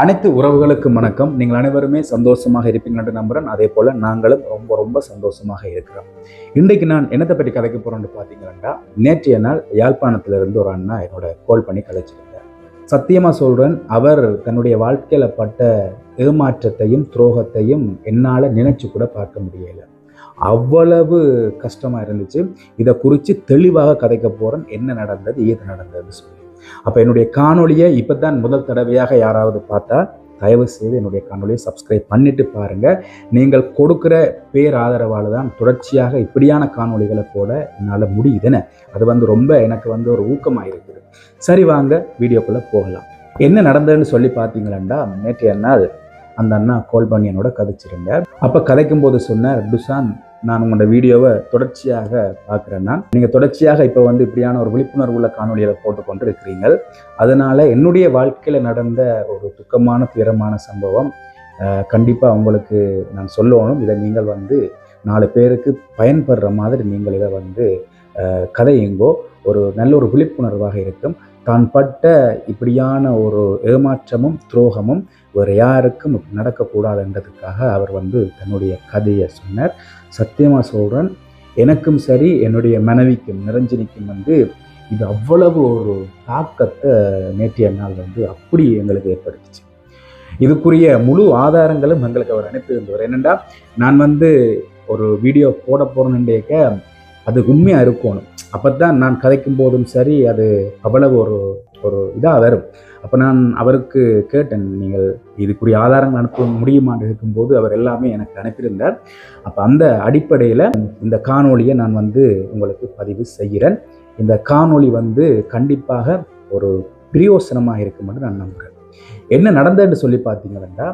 அனைத்து உறவுகளுக்கும் வணக்கம். நீங்கள் அனைவருமே சந்தோஷமாக இருப்பீங்க என்று நம்புறேன். அதே போல நாங்களும் ரொம்ப ரொம்ப சந்தோஷமாக இருக்கிறோம். இன்றைக்கு நான் என்னத்தை பற்றி கதைக்க போறோம்னு பார்த்தீங்கன்னா நேற்றைய நாள் யாழ்ப்பாணத்திலிருந்து ஒரு அண்ணா என்னோட கால் பண்ணி கதைச்சிருந்தார். சத்தியமா சொல்றேன் அவர் தன்னுடைய வாழ்க்கையில பட்ட ஏமாற்றத்தையும் துரோகத்தையும் என்னால் நினைச்சு கூட பார்க்க முடியல. அவ்வளவு கஷ்டமா இருந்துச்சு. இதை குறித்து தெளிவாக கதைக்க போறேன். என்ன நடந்தது ஏது நடந்தது சொல்லி. அப்போ என்னுடைய காணொளியை இப்போ தான் முதல் தடவையாக யாராவது பார்த்தா தயவு செய்து என்னுடைய காணொலியை சப்ஸ்கிரைப் பண்ணிட்டு பாருங்க. நீங்கள் கொடுக்குற பேர் ஆதரவால் தான் தொடர்ச்சியாக இப்படியான காணொளிகளை போட என்னால் முடியுதுன்னு. அது வந்து ரொம்ப எனக்கு வந்து ஒரு ஊக்கமாக இருக்குது சரி வாங்க வீடியோக்குள்ளே போகலாம். என்ன நடந்ததுன்னு சொல்லி பார்த்தீங்களா நேற்றைய நாள் அந்த அண்ணா கோல் பண்ணி என்னோட கதைச்சிருந்தார். அப்போ கதைக்கும் போது சொன்னார் டுசான் நான் உங்களோட வீடியோவை தொடர்ச்சியாக பார்க்குறேன்னா நீங்கள் தொடர்ச்சியாக இப்போ வந்து இப்படியான ஒரு விழிப்புணர்வு உள்ள காணொலிகளை போட்டுக்கொண்டு இருக்கிறீங்கள் அதனால் என்னுடைய வாழ்க்கையில் நடந்த ஒரு துக்கமான துயரமான சம்பவம் கண்டிப்பாக உங்களுக்கு நான் சொல்லணும். இதை நீங்கள் வந்து நாலு பேருக்கு பயன்படுற மாதிரி நீங்கள் இதை வந்து கதை கதையுங்கோ ஒரு நல்ல ஒரு விழிப்புணர்வாக இருக்கும். தான் பட்ட இப்படியான ஒரு ஏமாற்றமும் துரோகமும் வேறு யாருக்கும் நடக்கக்கூடாது நடக்கக்கூடாதுன்றதுக்காக அவர் வந்து தன்னுடைய கதையை சொன்னார். சத்தியமாக சொல்கிறேன் எனக்கும் சரி என்னுடைய மனைவிக்கும் நிரஞ்சனிக்கும் வந்து இது அவ்வளவு ஒரு தாக்கத்தை நேற்றைய நாள் வந்து அப்படி எங்களுக்கு ஏற்படுத்துச்சு. இதுக்குரிய முழு ஆதாரங்களும் எங்களுக்கு அவர் அனுப்பியிருந்தவர் என்னென்னா நான் வந்து ஒரு வீடியோ போட போகிறேன்னுக்க அது உண்மையாக இருக்கணும். அப்போ தான் நான் கதைக்கும் போதும் சரி அது அவ்வளவு ஒரு ஒரு இதாக வரும். அப்போ நான் அவருக்கு கேட்டேன் நீங்கள் இதுக்குரிய ஆதாரங்கள் அனுப்ப முடியுமான்னு இருக்கும்போது அவர் எல்லாமே எனக்கு அனுப்பியிருந்தார். அப்போ அந்த அடிப்படையில் இந்த காணொலியை நான் வந்து உங்களுக்கு பதிவு செய்கிறேன். இந்த காணொளி வந்து கண்டிப்பாக ஒரு பிரயோசனமாக என்று நான் நம்புகிறேன் என்ன நடந்ததுன்னு சொல்லி பார்த்தீங்கன்னா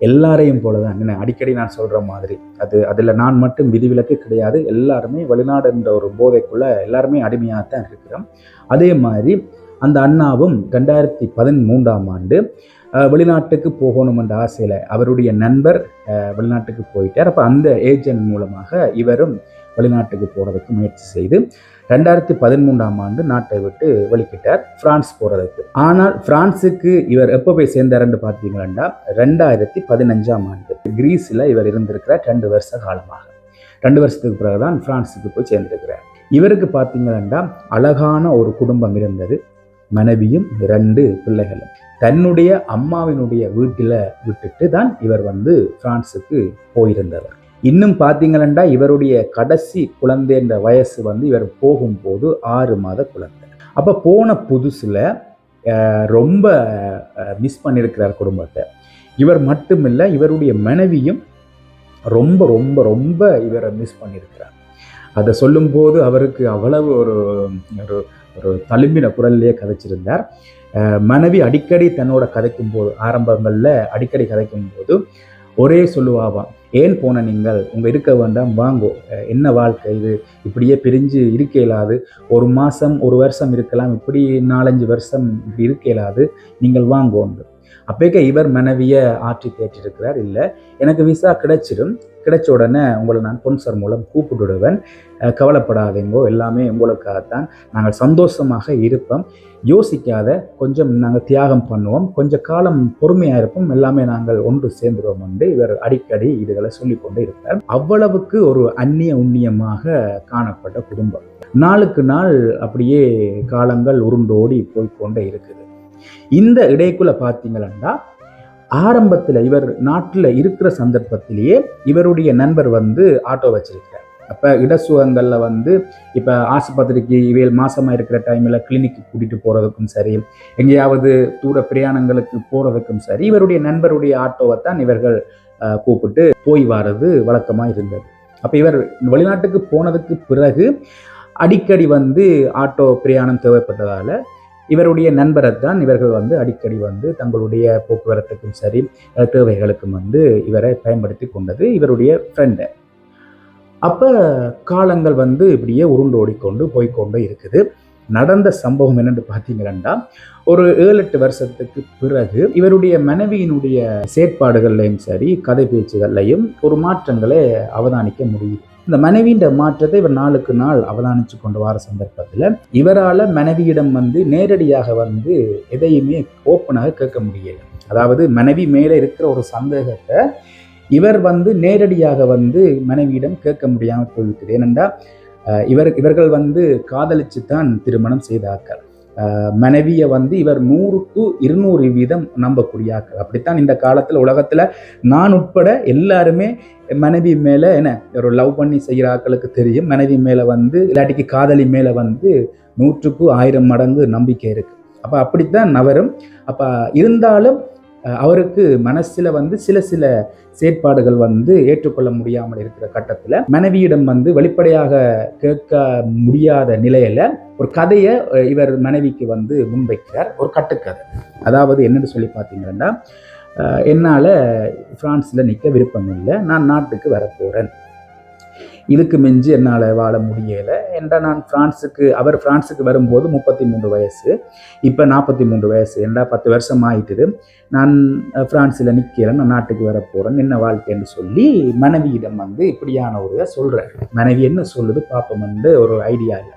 எல்லாரையும் போல தான் என்ன அடிக்கடி நான் சொல்கிற மாதிரி. அது அதில் நான் மட்டும் விதிவிலக்கு கிடையாது. எல்லாருமே வெளிநாடு என்ற ஒரு போதைக்குள்ள எல்லாருமே அடிமையாக தான் இருக்கிறோம். அதே மாதிரி அந்த அண்ணாவும் ரெண்டாயிரத்தி பதிமூன்றாம் ஆண்டு வெளிநாட்டுக்கு போகணும் என்ற ஆசையில் அவருடைய நண்பர் வெளிநாட்டுக்கு போயிட்டார். அப்போ அந்த ஏஜென்ட் மூலமாக இவரும் வெளிநாட்டுக்கு போகிறதுக்கு முயற்சி செய்து ரெண்டாயிரத்தி பதிமூன்றாம் ஆண்டு நாட்டை விட்டு வெளிக்கிட்டார் பிரான்ஸ் போகிறதுக்கு ஆனால் பிரான்ஸுக்கு இவர் எப்போ போய் சேர்ந்தாருன்னு பார்த்தீங்கன்னா ரெண்டாயிரத்தி பதினஞ்சாம் ஆண்டு. கிரீஸில் இவர் இருந்திருக்கிறார் ரெண்டு வருஷ காலமாக. ரெண்டு வருஷத்துக்கு பிறகு தான் பிரான்ஸுக்கு போய் சேர்ந்திருக்கிறார். இவருக்கு பார்த்தீங்கன்னா அழகான ஒரு குடும்பம் இருந்தது. மனைவியும் ரெண்டு பிள்ளைகளும். தன்னுடைய அம்மாவினுடைய வீட்டில் விட்டுட்டு தான் இவர் வந்து பிரான்ஸுக்கு போயிருந்தவர். இன்னும் பார்த்தீங்கன்னா இவருடைய கடைசி குழந்தைன்ற வயசு வந்து இவர் போகும்போது ஆறு மாத குழந்தை. அப்போ போன புதுசில் ரொம்ப மிஸ் பண்ணியிருக்கிறார் குடும்பத்தை. இவர் மட்டுமில்லை இவருடைய மனைவியும் ரொம்ப ரொம்ப ரொம்ப இவரை மிஸ் பண்ணியிருக்கிறார் அதை சொல்லும்போது அவருக்கு அவ்வளவு ஒரு ஒரு ஒரு தழும்பின குரல்லையே கதைச்சிருந்தார். மனைவி அடிக்கடி தன்னோட கதைக்கும் போது ஆரம்பங்களில் அடிக்கடி கதைக்கும் போது ஒரே சொல்லுவாவாம் ஏன் போன நீங்கள்? உங்கள் இருக்க வேண்டாம் வாங்கோ. என்ன வாழ்க்கை இது? இப்படியே பிரிஞ்சு இருக்க இயலாது ஒரு மாதம் ஒரு வருஷம் இருக்கலாம். இப்படி நாலஞ்சு வருஷம் இப்படி இருக்க இயலாது நீங்கள் வாங்கோன்னு அப்பேக்க இவர் மனைவியை ஆற்றி தேற்றிருக்கிறார். இல்லை எனக்கு விசா கிடைச்சிடும் கிடைச்ச உடனே உங்களை நான் பொன்சர் மூலம் கூப்பிட்டுடுவேன். கவலைப்படாதீங்கோ எல்லாமே உங்களுக்காகத்தான். நாங்கள் சந்தோஷமாக இருப்போம். யோசிக்காத கொஞ்சம் நாங்கள் தியாகம் பண்ணுவோம். கொஞ்சம் காலம் பொறுமையாக இருப்போம். எல்லாமே நாங்கள் ஒன்று சேர்ந்துருவோம் என்று இவர் அடிக்கடி இதுகளை சொல்லிக்கொண்டே இருப்பார். அவ்வளவுக்கு ஒரு அந்நிய உண்ணியமாக காணப்பட்ட குடும்பம். நாளுக்கு நாள் அப்படியே காலங்கள் உருண்டோடி போய்க்கொண்டே இருக்குது. இந்த இடைக்குள்ள பார்த்தீங்கன்னா ஆரம்பத்தில் இவர் நாட்டில் இருக்கிற சந்தர்ப்பத்திலேயே இவருடைய நண்பர் வந்து ஆட்டோ வச்சிருக்கிறார். அப்போ இடசுகங்களில் வந்து இப்போ ஆஸ்பத்திரிக்கு இவையில் மாசமாக இருக்கிற டைமில் கிளினிக்கு கூட்டிகிட்டு போகிறதுக்கும் சரி எங்கேயாவது தூர பிரயாணங்களுக்கு போகிறதுக்கும் சரி இவருடைய நண்பருடைய ஆட்டோவை தான் இவர்கள் கூப்பிட்டு போய் வர்றது வழக்கமாக இருந்தது. அப்போ இவர் வெளிநாட்டுக்கு போனதுக்கு பிறகு அடிக்கடி வந்து ஆட்டோ பிரயாணம் தேவைப்பட்டதால் இவருடைய நண்பரை தான் இவர்கள் வந்து அடிக்கடி வந்து தங்களுடைய போக்குவரத்துக்கும் சரி தேவைகளுக்கும் வந்து இவரை பயன்படுத்தி கொண்டது இவருடைய ஃப்ரெண்டு அப்போ காலங்கள் வந்து இப்படியே உருண்டோடிக்கொண்டு போய்கொண்டு இருக்குது. நடந்த சம்பவம் என்னென்னு பார்த்தீங்கன்னா ஒரு ஏழு எட்டு வருஷத்துக்கு பிறகு இவருடைய மனைவியினுடைய செயற்பாடுகள்லையும் சரி கதை பேச்சுகள்லையும் ஒரு மாற்றங்களை அவதானிக்க முடியுது. இந்த மனைவியின் மாற்றத்தை இவர் நாளுக்கு நாள் அவதானித்து கொண்டு வர சந்தர்ப்பத்தில் இவரால் மனைவியிடம் வந்து நேரடியாக வந்து எதையுமே ஓப்பனாக கேட்க முடியல. அதாவது மனைவி மேலே இருக்கிற ஒரு சந்தேகத்தை இவர் வந்து நேரடியாக வந்து மனைவியிடம் கேட்க முடியாமல் போய்விட்டது. ஏனென்றால் இவர் இவர்கள் வந்து காதலிச்சு தான் திருமணம் செய்தார்கள். மனைவியை வந்து இவர் நூறுக்கு இருநூறு வீதம் நம்பக்கூடிய ஆக்கள் அப்படித்தான் இந்த காலத்தில் உலகத்தில் நான் உட்பட எல்லாருமே மனைவி மேலே என்ன? ஒரு லவ் பண்ணி செய்கிற ஆக்களுக்கு தெரியும். மனைவி மேலே வந்து இல்லாட்டிக்கு காதலி மேலே வந்து நூற்றுக்கு ஆயிரம் மடங்கு நம்பிக்கை இருக்குது அப்போ அப்படித்தான் நவரும். அப்போ இருந்தாலும் அவருக்கு மனசில் வந்து சில சில செயற்பாடுகள் வந்து ஏற்றுக்கொள்ள முடியாமல் இருக்கிற கட்டத்தில் மனைவியிடம் வந்து வெளிப்படையாக கேட்க முடியாத நிலையில் ஒரு கதையை இவர் மனைவிக்கு வந்து முன்வைக்கிறார். ஒரு கட்டுக்கதை. அதாவது என்னென்னு சொல்லி பார்த்தீங்கன்னா என்னால் ஃப்ரான்ஸில் நிற்க விருப்பம் இல்லை. நான் நாட்டுக்கு வரப்போகிறேன் இதுக்கு மிஞ்சி என்னால் வாழ முடியலை. என்றால் நான் பிரான்ஸுக்கு அவர் ஃப்ரான்ஸுக்கு வரும்போது முப்பத்தி மூன்று வயசு. இப்போ நாற்பத்தி மூன்று வயசு. என்றா பத்து வருஷம் ஆயிட்டுது நான் ஃப்ரான்ஸில் பிரான்ஸில் நிற்கிறேன் நான் நாட்டுக்கு வரப்போகிறேன் என்ன வாழ்க்கைன்னு சொல்லி மனைவியிடம் வந்து இப்படியான ஒரு இதை சொல்கிறார் மனைவி என்ன சொல்லுது பார்ப்போம்னு ஒரு ஐடியா இல்லை.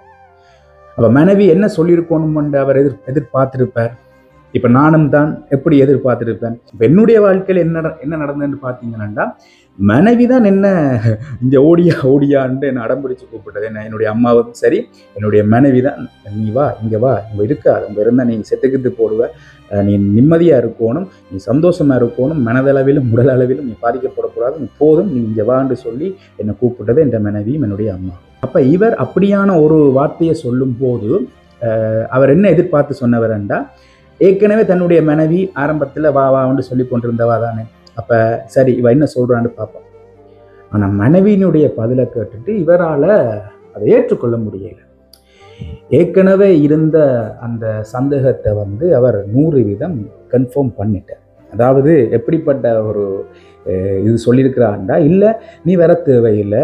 அப்போ மனைவி என்ன சொல்லியிருக்கணும்னு அவர் எதிர் எதிர்பார்த்துருப்பார்? இப்போ நானும் தான் எப்படி எதிர்பார்த்துருப்பேன்? இப்போ என்னுடைய வாழ்க்கையில் என்ன நட- என்ன நடந்ததுன்னு பார்த்தீங்கன்னா மனைவி தான் என்ன இங்கே ஓடியா ஓடியான்ட்டு என்னை அடம்பிடிச்சு கூப்பிட்டது. என்ன என்னுடைய அம்மாவும் சரி என்னுடைய மனைவி தான் நீ வா இங்கே வா இங்கே இருக்காது இங்கே இருந்தால் நீ செத்துக்கிட்டு போடுவ. நீ நிம்மதியாக இருக்கணும் நீ சந்தோஷமாக இருக்கணும் மனதளவிலும் உடல் அளவிலும் நீ பாதிக்கப்படக்கூடாது நீ போதும் நீ இங்கே வான்னு சொல்லி என்னை கூப்பிட்டது என் மனைவியும் என்னுடைய அம்மா. அப்போ இவர் அப்படியான ஒரு வார்த்தையை சொல்லும்போது அவர் என்ன எதிர்பார்த்து சொன்னவர் என்றால் ஏற்கனவே தன்னுடைய மனைவி ஆரம்பத்தில் வா வான்னு சொல்லி கொண்டிருந்தவா தானே. அப்போ சரி இவ என்ன சொல்கிறான்னு பார்ப்போம். ஆனால் மனைவியினுடைய பதிலை கேட்டுட்டு இவரால் அதை ஏற்றுக்கொள்ள முடியல. ஏற்கனவே இருந்த அந்த சந்தேகத்தை வந்து அவர் நூறு வீதம் கன்ஃபார்ம் பண்ணிட்டார். அதாவது எப்படிப்பட்ட ஒரு இது சொல்லியிருக்கிறாண்டா? இல்லை நீ வர தேவையில்லை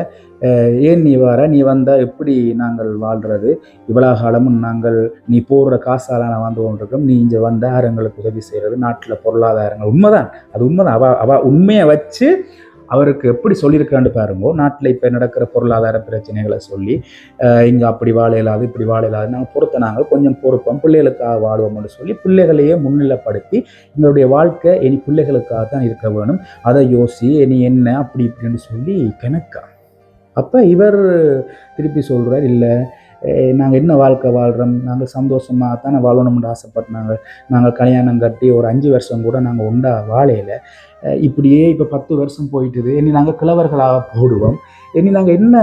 ஏன் நீ வர? நீ வந்தால் எப்படி நாங்கள் வாழ்கிறது இவ்வளோ காலமும் நாங்கள் நீ போடுற காசால் நான் வந்து கொண்டிருக்கோம் நீ இங்கே வந்தால் எங்களுக்கு உதவி செய்கிறது நாட்டில் பொருளாதாரங்கள் உண்மைதான். அது உண்மைதான். அவ அவ உண்மையை வச்சு அவருக்கு எப்படி சொல்லியிருக்கான்னு பாருங்கோ. நாட்டில் இப்போ நடக்கிற பொருளாதார பிரச்சனைகளை சொல்லி இங்கே அப்படி வாழ இல்லாது இப்படி வாழ நாங்கள் பொறுத்த நாங்கள் கொஞ்சம் பொறுப்போம். பிள்ளைகளுக்காக வாழ்வோம்னு சொல்லி பிள்ளைகளையே முன்னிலைப்படுத்தி எங்களுடைய வாழ்க்கை இனி பிள்ளைகளுக்காக தான் இருக்க வேணும். அதை யோசி இனி என்ன அப்படி இப்படின்னு சொல்லி கணக்கா அப்போ இவர் திருப்பி சொல்கிறார் இல்லை நாங்கள் என்ன வாழ்க்கை வாழ்கிறோம் நாங்கள் சந்தோஷமாக தானே வாழணும்னு ஆசைப்பட்டாங்க. நாங்கள் கல்யாணம் கட்டி ஒரு அஞ்சு வருஷம் கூட நாங்கள் உண்டா வாழையலை இப்படியே இப்போ பத்து வருஷம் போயிட்டுது. இனி நாங்கள் கிழவர்களாக போடுவோம். இனி நாங்கள் என்ன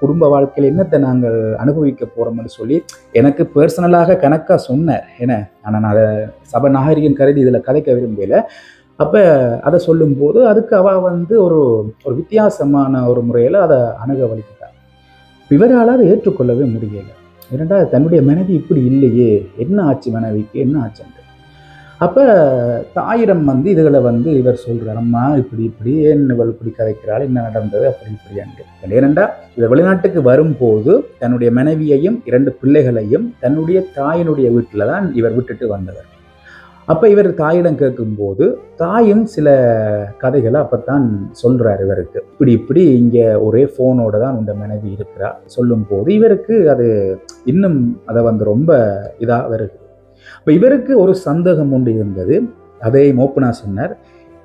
குடும்ப வாழ்க்கையில் என்னத்தை நாங்கள் அனுபவிக்க போகிறோம்னு சொல்லி எனக்கு பர்சனலாக கணக்காக சொன்னேன் என்ன ஆனால் நான் அதை சபை நாகரிகம் கருதி இதில் கதைக்க விரும்பலை. அப்போ அதை சொல்லும்போது அதுக்கு அவ வந்து ஒரு ஒரு வித்தியாசமான ஒரு முறையில் அதை அணுக வலிக்கிட்டார் இவரால் அதை ஏற்றுக்கொள்ளவே முடியலை. ஏனெண்டா தன்னுடைய மனைவி இப்படி இல்லையே என்ன ஆச்சு மனைவிக்கு என்ன ஆச்சுன்ட்டு அப்போ தாயிடம் வந்து இதுகளை வந்து இவர் சொல்கிறார் அம்மா இப்படி இப்படி ஏன் இவள் இப்படி கதைக்கிறாள் என்ன நடந்தது? அப்படி இப்படியான்ட்டு ஏனெண்டா இவர் வெளிநாட்டுக்கு வரும்போது தன்னுடைய மனைவியையும் இரண்டு பிள்ளைகளையும் தன்னுடைய தாயினுடைய வீட்டில் தான் இவர் விட்டுட்டு வந்தவர். அப்போ இவர் தாயிடம் கேட்கும்போது தாயும் சில கதைகளை அப்பத்தான் சொல்றார் இவருக்கு. இப்படி இப்படி இங்கே ஒரே ஃபோனோட தான் உண்ட மனைவி இருக்கிறா. சொல்லும்போது இவருக்கு அது இன்னும் அதை வந்து ரொம்ப இதாக வருது. இப்போ இவருக்கு ஒரு சந்தேகம் ஒன்று இருந்தது. அதை மோப்பனா சொன்னார்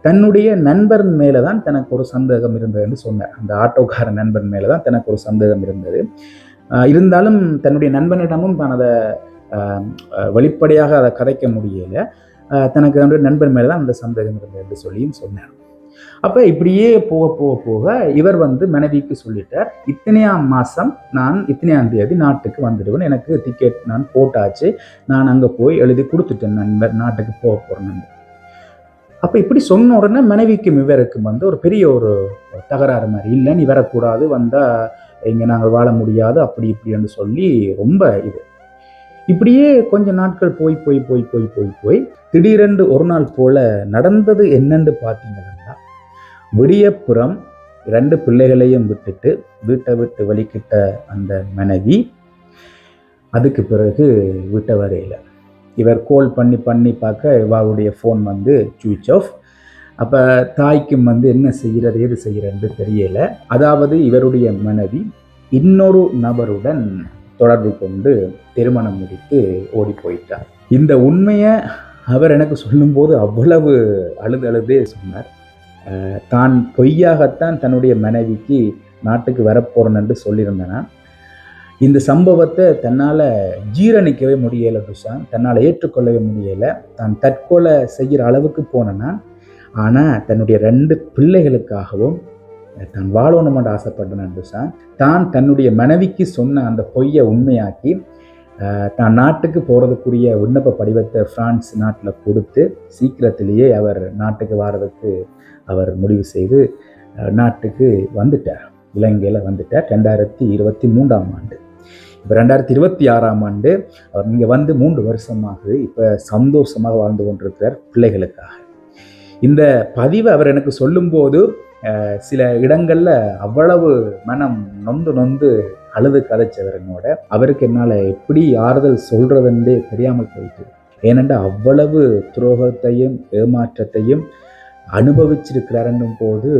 தன்னுடைய நண்பன் மேலே தான் தனக்கு ஒரு சந்தேகம் இருந்ததுன்னு சொன்னார். அந்த ஆட்டோக்கார நண்பன் மேலே தான் தனக்கு ஒரு சந்தேகம் இருந்தது. இருந்தாலும் தன்னுடைய நண்பனிடமும் தான் அதை வெளிப்படையாக அதை கதைக்க முடியலை. தனக்கு தன்னுடைய நண்பன் மேலே தான் அந்த சந்தேகம் இருந்தது என்று சொல்லியும் சொன்னார். அப்போ இப்படியே போக போக போக இவர் வந்து மனைவிக்கு சொல்லிட்டார் இத்தனையாம் மாதம் நான் இத்தனையாம் தேதி நாட்டுக்கு வந்துடுவேன். எனக்கு டிக்கெட் நான் போட்டாச்சு. நான் அங்கே போய் எழுதி கொடுத்துட்டேன். நண்பர் நாட்டுக்கு போக போகிறேன் நண்பர் அப்போ இப்படி சொன்ன உடனே மனைவிக்கும் இவருக்கும் வந்து ஒரு பெரிய ஒரு தகராறு மாதிரி இல்லை நீ வரக்கூடாது. வந்தால் இங்கே நாங்கள் வாழ முடியாது. அப்படி இப்படின்னு சொல்லி ரொம்ப இது. இப்படியே கொஞ்ச நாட்கள் போய் போய் போய் போய் போய் போய் திடீரென்று ஒரு நாள் போல நடந்தது என்னன்னு பார்த்தீங்கன்னா விடியப்புறம் ரெண்டு பிள்ளைகளையும் விட்டுட்டு வீட்டை விட்டு வலிக்கிட்ட அந்த மனைவி அதுக்கு பிறகு வீட்டை வரையில். இவர் கோல் பண்ணி பண்ணி பார்க்க இவாவுடைய ஃபோன் வந்து சுவிச் ஆஃப் அப்போ தாய்க்கும் வந்து என்ன செய்கிறது ஏது செய்கிறன்னு தெரியலை. அதாவது இவருடைய மனைவி இன்னொரு நபருடன் தொடர்பு கொண்டு திருமணம் முடித்து ஓடி போயிட்டார் இந்த உண்மையை அவர் எனக்கு சொல்லும்போது அவ்வளவு அழுது அழுதே சொன்னார். தான் பொய்யாகத்தான் தன்னுடைய மனைவிக்கு நாட்டுக்கு வரப்போறேன் என்று சொல்லியிருந்தேன். இந்த சம்பவத்தை தன்னால் ஜீரணிக்கவே முடியலை துஷான். தன்னால் ஏற்றுக்கொள்ளவே முடியலை. தான் தற்கொலை செய்கிற அளவுக்கு போனேன்னா. ஆனால் தன்னுடைய ரெண்டு பிள்ளைகளுக்காகவும் தான் வாழணுமென்று ஆசைப்பட்டேன் துஷான் தான் தன்னுடைய மனைவிக்கு சொன்ன அந்த பொய்யை உண்மையாக்கி தான் நாட்டுக்கு போகிறதுக்குரிய விண்ணப்ப படிவத்தை பிரான்ஸ் நாட்டில் கொடுத்து சீக்கிரத்திலேயே அவர் நாட்டுக்கு வாரதுக்கு அவர் முடிவு செய்து நாட்டுக்கு வந்துட்டார். இலங்கையில் வந்துட்டார். ரெண்டாயிரத்தி இருபத்தி மூன்றாம் ஆண்டு. இப்போ ரெண்டாயிரத்தி இருபத்தி ஆறாம் ஆண்டு அவர் இங்கே வந்து மூன்று வருஷமாக இப்போ சந்தோஷமாக வாழ்ந்து கொண்டிருக்கிறார் பிள்ளைகளுக்காக. இந்த பதிவை அவர் எனக்கு சொல்லும்போது சில இடங்களில் அவ்வளவு மனம் நொந்து நொந்து அழுது கதைச்சவர் அவருக்கு என்னால் எப்படி ஆறுதல் சொல்கிறதுன்றே தெரியாமல் போயிட்டு ஏனென்றால் அவ்வளவு துரோகத்தையும் ஏமாற்றத்தையும் அனுபவிச்சிருக்கிறாருன்னும் போது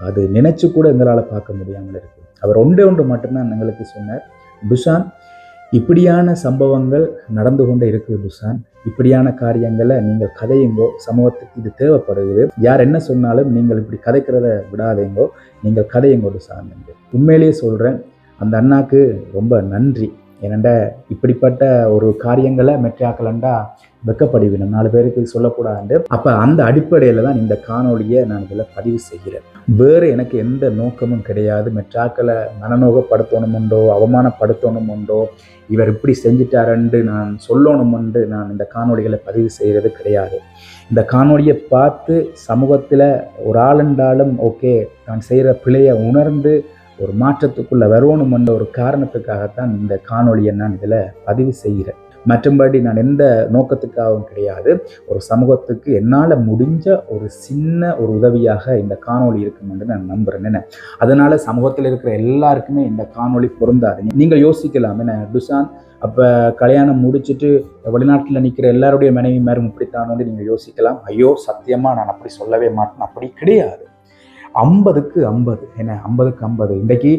அது நினைச்சு கூட எங்களால் பார்க்க முடியாமல் இருக்குது அவர் ஒன்றே ஒன்று மட்டும்தான் எங்களுக்கு சொன்னார். துஷான் இப்படியான சம்பவங்கள் நடந்து கொண்டே இருக்குது துஷான் இப்படியான காரியங்களை நீங்கள் கதையுங்கோ சமூகத்துக்கு இது தேவைப்படுகிறது. யார் என்ன சொன்னாலும் நீங்கள் இப்படி கதைக்கிறத விடாதேங்கோ நீங்கள் கதையுங்கோ துஷான் என்று. உண்மையிலேயே சொல்கிறேன் அந்த அண்ணாக்கு ரொம்ப நன்றி. ஏனண்டா இப்படிப்பட்ட ஒரு காரியங்களை மெட்ரியாக்கலண்டா வெக்கப்படுவினம் நாலு பேருக்கு சொல்லக்கூடாது அப்போ அந்த அடிப்படையில் தான் இந்த காணொலியை நான் இதில் பதிவு செய்கிறேன். வேறு எனக்கு எந்த நோக்கமும் கிடையாது. மெட்ராக்களை மனநோகப்படுத்தணுமுண்டோ அவமானப்படுத்தணுமுண்டோ இவர் இப்படி செஞ்சிட்டாரன்று நான் சொல்லணுமென்று நான் இந்த காணொலிகளை பதிவு செய்கிறது கிடையாது. இந்த காணொலியை பார்த்து சமூகத்தில் ஒரு ஆளுண்டாலும் ஓகே தான் செய்கிற பிழையை உணர்ந்து ஒரு மாற்றத்துக்குள்ளே வரணும் என்ற ஒரு காரணத்துக்காகத்தான் இந்த காணொலியை நான் இதில் பதிவு செய்கிறேன். மற்றபடி நான் எந்த நோக்கத்துக்காகவும் கிடையாது. ஒரு சமூகத்துக்கு என்னால் முடிஞ்ச ஒரு சின்ன ஒரு உதவியாக இந்த காணொளி இருக்கும் என்று நான் நம்புகிறேன் என்ன? அதனால் சமூகத்தில் இருக்கிற எல்லாருக்குமே இந்த காணொலி பொருந்தாது. நீங்கள் யோசிக்கலாம். என்ன? டுசான் அப்போ கல்யாணம் முடிச்சுட்டு வெளிநாட்டில் நிற்கிற எல்லாருடைய மனைவி மேரும் இப்படித்தான் நீங்கள் யோசிக்கலாம். ஐயோ சத்தியமாக நான் அப்படி சொல்லவே மாட்டேன். அப்படி கிடையாது. ஐம்பதுக்கு ஐம்பது. என்ன? ஐம்பதுக்கு ஐம்பது. இன்றைக்கி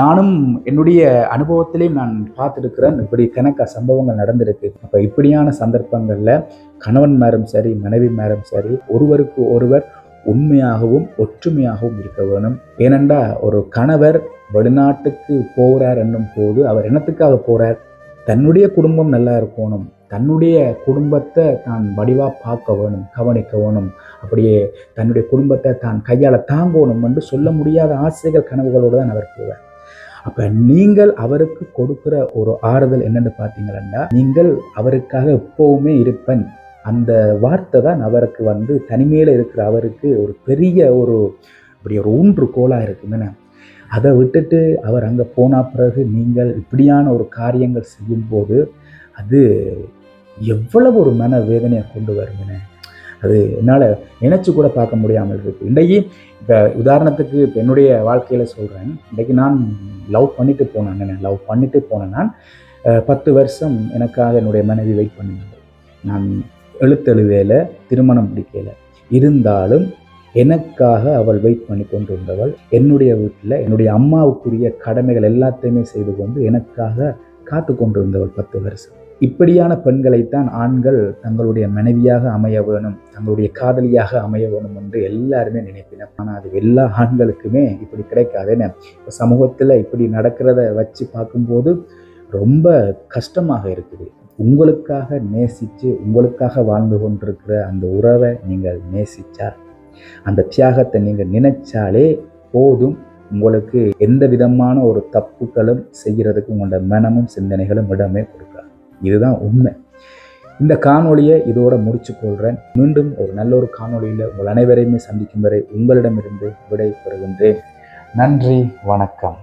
நானும் என்னுடைய அனுபவத்திலையும் நான் பார்த்துருக்கிறேன் இப்படி கணக்க சம்பவங்கள் நடந்திருக்கு. அப்போ இப்படியான சந்தர்ப்பங்களில் கணவன் மேரும் சரி மனைவி மேரும் சரி ஒருவருக்கு ஒருவர் உண்மையாகவும் ஒற்றுமையாகவும் இருக்க வேணும். ஏனென்றா ஒரு கணவர் வெளிநாட்டுக்கு போகிறார் என்னும் போது அவர் என்னத்துக்காக போகிறார் தன்னுடைய குடும்பம் நல்லா இருக்கணும். தன்னுடைய குடும்பத்தை தான் வடிவாக பார்க்க வேணும் கவனிக்க வேணும். அப்படியே தன்னுடைய குடும்பத்தை தான் கையால் தாங்கணும் என்று சொல்ல முடியாத ஆசைகள் கனவுகளோடு தான் அவர் போவார். அப்போ நீங்கள் அவருக்கு கொடுக்குற ஒரு ஆறுதல் என்னென்னு பார்த்தீங்கன்னா நீங்கள் அவருக்காக எப்போவுமே இருப்பேன். அந்த வார்த்தை தான் அவருக்கு வந்து தனிமையில் இருக்கிற அவருக்கு ஒரு பெரிய ஒரு அப்படி ஒரு ஊன்றுகோலாக இருக்குதுன்னு அதை விட்டுட்டு அவர் அங்கே போன பிறகு நீங்கள் இப்படியான ஒரு காரியங்கள் செய்யும்போது அது எவ்வளவு ஒரு மன வேதனையை கொண்டு வருதுன்னு. அது என்னால் நினச்சி கூட பார்க்க முடியாமல் இருக்குது இன்றைக்கு இப்போ உதாரணத்துக்கு இப்போ என்னுடைய வாழ்க்கையில் சொல்கிறேன் இன்றைக்கு நான் லவ் பண்ணிட்டு போனேன் லவ் பண்ணிட்டு போனேன் நான் பத்து வருஷம் எனக்காக என்னுடைய மனைவி வெயிட் பண்ணினாங்க. நான் எழுத்தெழுவேல திருமணம் பிடிக்கல இருந்தாலும் எனக்காக அவள் வெயிட் பண்ணி கொண்டிருந்தவள் என்னுடைய வீட்டில் என்னுடைய அம்மாவுக்குரிய கடமைகள் எல்லாத்தையுமே செய்து கொண்டு எனக்காக காத்து கொண்டிருந்தவள் பத்து வருஷம். இப்படியான பெண்களைத்தான் ஆண்கள் தங்களுடைய மனைவியாக அமைய வேணும் தங்களுடைய காதலியாக அமைய வேணும் என்று எல்லாருமே நினைப்பினர். ஆனால் அது எல்லா ஆண்களுக்குமே இப்படி கிடைக்காதுன்னு இப்போ சமூகத்தில் இப்படி நடக்கிறத வச்சு பார்க்கும்போது ரொம்ப கஷ்டமாக இருக்குது. உங்களுக்காக நேசித்து உங்களுக்காக வாழ்ந்து கொண்டிருக்கிற அந்த உறவை நீங்கள் நேசிச்சா அந்த தியாகத்தை நீங்கள் நினைச்சாலே போதும். உங்களுக்கு எந்த விதமான ஒரு தப்புகளும் செய்கிறதுக்கு உங்களோட மனமும் சிந்தனைகளும் இடமே கொடுக்கும். இதுதான் உண்மை. இந்த காணொளியை இதோட முடிச்சு கொள்கிறேன் மீண்டும் ஒரு நல்ல ஒரு காணொளியில் உங்கள் அனைவரையுமே சந்திக்கும் வரை உங்களிடமிருந்து விடை பெறுகின்றேன் நன்றி வணக்கம்.